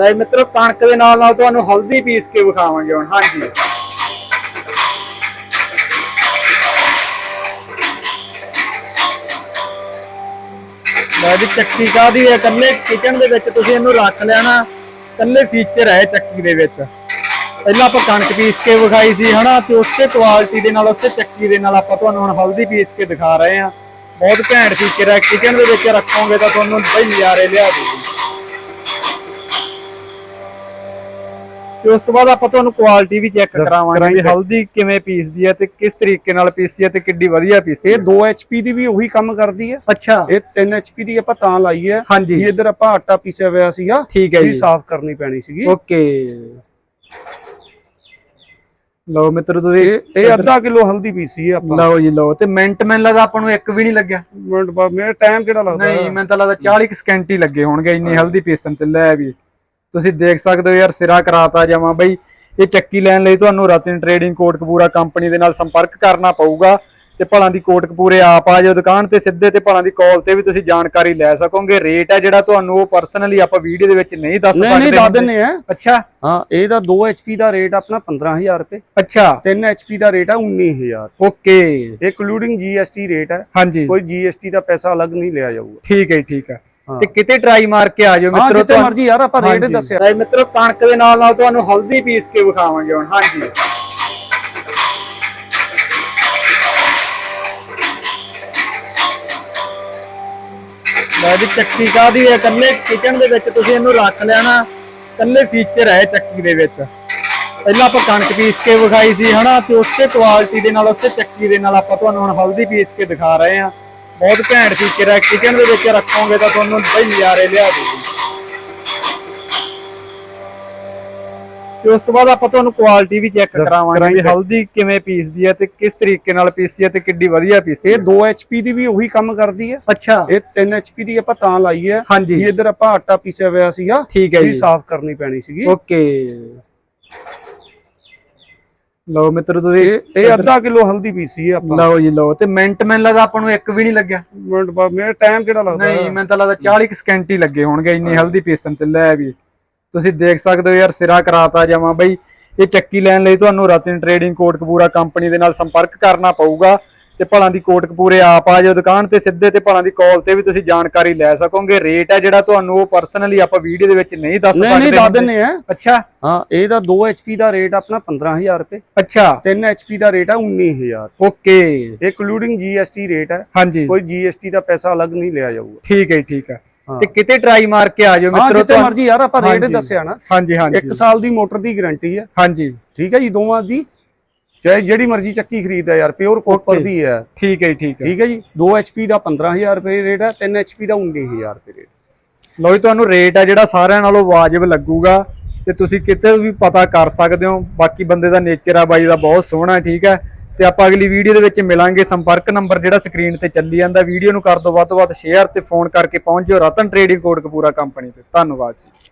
ਤੇ ਮਿੱਤਰੋ, ਕਣਕ ਦੇ ਨਾਲ ਨਾਲ ਤੁਹਾਨੂੰ ਹਲਦੀ ਪੀਸ ਕੇ ਵਿਖਾਵਾਂਗੇ ਹੁਣ, ਹਾਂਜੀ। ਲੈ ਵੀ ਚੱਕੀ ਕਾਦੀ ਹੈ? ਇਕੱਲੇ ਕਿਚਨ ਦੇ ਵਿੱਚ ਤੁਸੀਂ ਇਹਨੂੰ ਰੱਖ ਲਿਆ ਨਾ ਇਕੱਲੇ ਫੀਚਰ ਹੈ ਚੱਕੀ ਦੇ ਵਿੱਚ। ਪਹਿਲਾਂ ਆਪਾਂ ਕਣਕ ਪੀਸ ਕੇ ਵਿਖਾਈ ਸੀ, ਹਨਾ, ਤੇ ਉਸੇ ਕੁਆਲਿਟੀ ਦੇ ਨਾਲ, ਉਸੇ ਚੱਕੀ ਦੇ ਨਾਲ ਆਪਾਂ ਤੁਹਾਨੂੰ ਹੁਣ ਹਲਦੀ ਪੀਸ ਕੇ ਦਿਖਾ ਰਹੇ ਹਾਂ। ਬਹੁਤ ਘੈਂਟ ਫੀਚਰ ਹੈ ਕਿਚਨ ਦੇ ਵਿੱਚ ਰੱਖੋਗੇ ਤਾਂ ਤੁਹਾਨੂੰ ਬਈ ਨਜ਼ਾਰੇ ਲਿਆ ਦੂਗੀ ਤੇ ਉਸ ਤੋਂ ਬਾਅਦ ਆਪਾਂ ਤੁਹਾਨੂੰ ਕੁਆਲਿਟੀ ਵੀ ਚੈੱਕ ਕਰਾਵਾਂਗੇ ਵੀ। ਹਲਦੀ ਕਿਵੇਂ ਪੀਸਦੀ ਹੈ ਤੇ ਕਿਸ ਤਰੀਕੇ ਨਾਲ ਪੀਸਦੀ ਹੈ ਤੇ ਕਿੱਡੀ ਵਧੀਆ ਪੀਸਦੀ ਇਹ ਹੈ। 2 HP ਦੀ ਵੀ ਉਹੀ ਕੰਮ ਕਰਦੀ ਹੈ। ਅੱਛਾ। ਇਹ 3 HP ਦੀ ਆਪਾਂ ਤਾਂ ਲਾਈ ਹੈ ਹਾਂਜੀ। ਇੱਧਰ ਆਪਾਂ ਆਟਾ ਪੀਸਿਆ ਹੋਇਆ ਸੀਗਾ ਠੀਕ ਹੈ ਜੀ। ਸਾਫ਼ ਕਰਨੀ ਪੈਣੀ ਸੀਗੀ। ਓਕੇ। ਲਓ ਮਿੱਤਰੋ ਤੁਸੀਂ ਇਹ ਅੱਧਾ ਕਿਲੋ ਹਲਦੀ ਪੀਸੀ ਹੈ ਆਪਾਂ। ਲਓ ਜੀ ਲਓ। ਤੇ ਮਿੰਟ ਮੈਨੂੰ ਲੱਗਾ ਆਪਾਂ ਨੂੰ ਇੱਕ ਵੀ ਨਹੀਂ ਲੱਗਿਆ। ਮਿੰਟ ਬਾਅਦ ਮੇਰਾ ਟਾਈਮ ਕਿਹੜਾ ਲੱਗਦਾ? ਨਹੀਂ ਮੈਨੂੰ ਤਾਂ ਲੱਗਦਾ 40 ਕੁ ਸਕਿੰਟ ਹੀ ਲੱਗੇ ਹੋਣਗੇ ਇੰਨੀ ਹਲਦੀ ਪੀਸਣ ਤੇ। ਲੈ ਵੀ। ਤੁਸੀਂ ਦੇਖ ਸਕਦੇ ਹੋ ਯਾਰ ਸਿਰਾ ਕਰਾਤਾ ਜਾਵਾਂ ਬਈ ਇਹ ਚੱਕੀ ਲੈਣ ਲਈ ਤੁਹਾਨੂੰ ਰਤਨ ਟਰੇਡਿੰਗ ਕੋਟਕਪੂਰਾ ਕੰਪਨੀ ਦੇ ਨਾਲ ਸੰਪਰਕ ਕਰਨਾ ਪਊਗਾ ਤੇ ਭਲਾਂ ਦੀ ਕੋਟਕਪੂਰੇ ਆਪ ਆ ਜਾਓ ਦੁਕਾਨ ਤੇ ਸਿੱਧੇ ਤੇ ਭਲਾਂ ਦੀ ਕਾਲ ਤੇ ਵੀ ਤੁਸੀਂ ਜਾਣਕਾਰੀ ਲੈ ਸਕੋਗੇ। ਰੇਟ ਹੈ ਜਿਹੜਾ ਤੁਹਾਨੂੰ ਉਹ ਪਰਸਨਲੀ ਆਪਾਂ ਵੀਡੀਓ ਦੇ ਵਿੱਚ ਨਹੀਂ ਦੱਸ ਨਹੀਂ ਨਹੀਂ ਸਕਦੇ ਦੱਸ ਦਿੰਨੇ ਆ। ਅੱਛਾ। ਹਾਂ ਇਹਦਾ 2 HP ਦਾ ਰੇਟ ਆਪਣਾ 15000 ਰੁਪਏ। ਅੱਛਾ। 3 HP ਦਾ ਰੇਟ ਹੈ 19000 ਓਕੇ। ਇਨਕਲੂਡਿੰਗ GST ਰੇਟ ਹੈ ਹਾਂਜੀ। ਕੋਈ GST ਦਾ ਪੈਸਾ ਅਲੱਗ ਨਹੀਂ ਲਿਆ ਜਾਊਗਾ। ਠੀਕ ਹੈ ਠੀਕ ਹਾਂ। ਤੇ ਕਿਤੇ ਟਰਾਈ ਮਾਰ ਕੇ ਆ ਜਾਓ ਹਾਂ ਮਿੱਤਰੋ ਜਿੱਥੇ ਮਰਜ਼ੀ ਯਾਰ ਆਪਾਂ ਰੇਟ। ਦੱਸਿਆ। ਤੇ ਮਿੱਤਰੋ ਕਣਕ ਦੇ ਨਾਲ ਨਾਲ ਤੁਹਾਨੂੰ ਹਲਦੀ ਪੀਸ ਕੇ ਵਿਖਾਵਾਂਗੇ ਹੁਣ ਹਾਂਜੀ। ਲੈ ਵੀ ਚੱਕੀ ਕਾਦੀ ਹੈ? ਇਕੱਲੇ ਕਿਚਨ ਦੇ ਵਿੱਚ ਤੁਸੀਂ ਇਹਨੂੰ ਰੱਖ ਲਿਆ ਨਾ ਇਕੱਲੇ ਫੀਚਰ ਹੈ ਚੱਕੀ ਦੇ ਵਿੱਚ। ਪਹਿਲਾਂ ਆਪਾਂ ਕਣਕ ਪੀਸ ਕੇ ਵਿਖਾਈ ਸੀ ਹਨਾ? ਤੇ ਉਸੇ ਕੁਆਲਿਟੀ ਦੇ ਨਾਲ ਉਸੇ ਚੱਕੀ ਦੇ ਨਾਲ ਆਪਾਂ ਤੁਹਾਨੂੰ ਹੁਣ ਹਲਦੀ ਪੀਸ ਕੇ ਦਿਖਾ ਰਹੇ ਹਾਂ। ਬਹੁਤ ਘੈਂਟ ਫੀਚਰ ਹੈ ਕਿਚਨ ਦੇ ਵਿੱਚ ਰੱਖੋਗੇ ਤਾਂ ਤੁਹਾਨੂੰ ਬਈ ਨਜ਼ਾਰੇ ਲਿਆ ਦੂਗੀ ਤੇ ਉਸ ਤੋਂ ਬਾਅਦ ਆਪਾਂ ਤੁਹਾਨੂੰ ਕੁਆਲਿਟੀ ਵੀ ਚੈੱਕ ਕਰਾਵਾਂਗੇ ਵੀ। ਹਲਦੀ ਕਿਵੇਂ ਪੀਸਦੀ ਹੈ ਤੇ ਕਿਸ ਤਰੀਕੇ ਨਾਲ ਪੀਸਦੀ ਹੈ ਤੇ ਕਿੱਡੀ ਵਧੀਆ ਪੀਸਦੀ ਇਹ ਹੈ। 2 HP ਦੀ ਵੀ ਉਹੀ ਕੰਮ ਕਰਦੀ ਹੈ। ਅੱਛਾ। ਇਹ 3 HP ਦੀ ਆਪਾਂ ਤਾਂ ਲਾਈ ਹੈ ਹਾਂਜੀ। ਇੱਧਰ ਆਪਾਂ ਆਟਾ ਪੀਸਿਆ ਹੋਇਆ ਸੀਗਾ ਠੀਕ ਹੈ ਜੀ। ਸਾਫ਼ ਕਰਨੀ ਪੈਣੀ ਸੀਗੀ। ਓਕੇ ਲਓ ਮਿੱਤਰੋ ਤੁਸੀਂ ਇਹ ਇਹ ਅੱਧਾ ਕਿਲੋ ਹਲਦੀ ਪੀਸੀ ਹੈ ਆਪਾਂ। ਲਓ ਜੀ ਲਓ। ਤੇ ਮਿੰਟ ਮੈਨੂੰ ਲੱਗਾ ਆਪਾਂ ਨੂੰ ਇੱਕ ਵੀ ਨਹੀਂ ਲੱਗਿਆ। ਮਿੰਟ ਬਾਅਦ ਮੇਰਾ ਟਾਈਮ ਕਿਹੜਾ ਲੱਗਦਾ? ਨਹੀਂ ਮੈਨੂੰ ਤਾਂ ਲੱਗਦਾ 40 ਕੁ ਸਕਿੰਟ ਹੀ ਲੱਗੇ ਹੋਣਗੇ ਇੰਨੀ ਹਲਦੀ ਪੀਸਣ ਤੇ। ਲੈ ਵੀ ਤੁਸੀਂ ਦੇਖ ਸਕਦੇ ਹੋ ਯਾਰ ਸਿਰਾ ਕਰਾਤਾ ਜਾਵਾਂ ਬਈ ਇਹ ਚੱਕੀ ਲੈਣ ਲਈ ਤੁਹਾਨੂੰ ਰਤਨ ਟਰੇਡਿੰਗ ਕੋਟਕਪੂਰਾ ਕੰਪਨੀ ਦੇ ਨਾਲ ਸੰਪਰਕ ਕਰਨਾ ਪਊਗਾ। ਤੇ ਭਲਾਂ ਦੀ ਕੋਟਕਪੂਰੇ ਆਪ ਆ ਜਾਓ ਦੁਕਾਨ ਤੇ ਸਿੱਧੇ ਤੇ ਭਲਾਂ ਦੀ ਕਾਲ ਤੇ ਵੀ ਤੁਸੀਂ ਜਾਣਕਾਰੀ ਲੈ ਸਕੋਗੇ। ਰੇਟ ਹੈ ਜਿਹੜਾ ਤੁਹਾਨੂੰ ਉਹ ਪਰਸਨਲੀ ਆਪਾਂ ਵੀਡੀਓ ਦੇ ਵਿੱਚ ਨਹੀਂ ਦੱਸ ਨਹੀਂ ਨਹੀਂ ਸਕਦੇ ਦੱਸ ਦਿੰਨੇ ਆ। ਅੱਛਾ। ਹਾਂ ਇਹਦਾ 2 HP ਦਾ ਰੇਟ ਆਪਣਾ 15000 ਰੁਪਏ। ਅੱਛਾ। 3 HP ਦਾ ਰੇਟ ਹੈ 19000 ਓਕੇ। ਇਨਕਲੂਡਿੰਗ GST ਰੇਟ ਹੈ ਹਾਂਜੀ। ਕੋਈ GST ਦਾ ਪੈਸਾ ਅਲੱਗ ਨਹੀਂ ਲਿਆ ਜਾਊਗਾ। ਠੀਕ ਹੈ ਠੀਕ ਹੈ। ਤੇ ਕਿਤੇ ਟਰਾਈ ਮਾਰ ਕੇ ਆ ਜਾਓ ਮਿੱਤਰੋ ਜਿੱਥੇ ਮਰਜ਼ੀ ਯਾਰ ਆਪਾਂ ਰੇਟ। ਦੱਸਿਆ ਨਾ। ਹਾਂਜੀ ਹਾਂਜੀ। ਇੱਕ ਸਾਲ ਦੀ ਮੋਟਰ ਦੀ ਗਾਰੰਟੀ ਹੈ ਹਾਂਜੀ। ਠੀਕ ਹੈ ਜੀ ਦੋਵਾਂ ਦੀ ਚਾਹੇ ਜਿਹੜੀ ਮਰਜ਼ੀ ਚੱਕੀ ਖਰੀਦਦਾ ਯਾਰ ਪਿਓਰ ਕੋਪਰ. ਦੀ ਹੈ ਠੀਕ ਹੈ ਠੀਕ ਹੈ। ਠੀਕ ਹੈ ਜੀ? 2 HP ਦਾ 15000 ਰੁਪਏ ਰੇਟ ਹੈ 3 HP ਦਾ 19000 ਰੁਪਏ ਰੇਟ ਲੋ ਜੀ ਤੁਹਾਨੂੰ ਰੇਟ ਆ ਜਿਹੜਾ ਸਾਰਿਆਂ ਨਾਲੋਂ ਵਾਜਬ ਲੱਗੂਗਾ ਤੇ ਤੁਸੀਂ ਕਿਤੇ ਵੀ ਪਤਾ ਕਰ ਸਕਦੇ ਹੋ। ਬਾਕੀ ਬੰਦੇ ਦਾ ਨੇਚਰ ਆ ਬਾਈ ਦਾ ਬਹੁਤ ਸੋਹਣਾ ਹੈ, ਠੀਕ ਹੈ। ਤੇ ਆਪਾਂ ਅਗਲੀ ਵੀਡੀਓ ਦੇ ਵਿੱਚ ਮਿਲਾਂਗੇ ਸੰਪਰਕ ਨੰਬਰ ਜਿਹੜਾ ਸਕਰੀਨ ਤੇ ਚੱਲੀ ਜਾਂਦਾ। ਵੀਡੀਓ ਨੂੰ ਕਰ ਦਿਓ ਵੱਧ ਤੋਂ ਵੱਧ ਸ਼ੇਅਰ ਤੇ ਫੋਨ ਕਰਕੇ ਪਹੁੰਚ ਜਾਓ Ratan trading Kotkapura company ਤੇ। ਧੰਨਵਾਦ ਜੀ।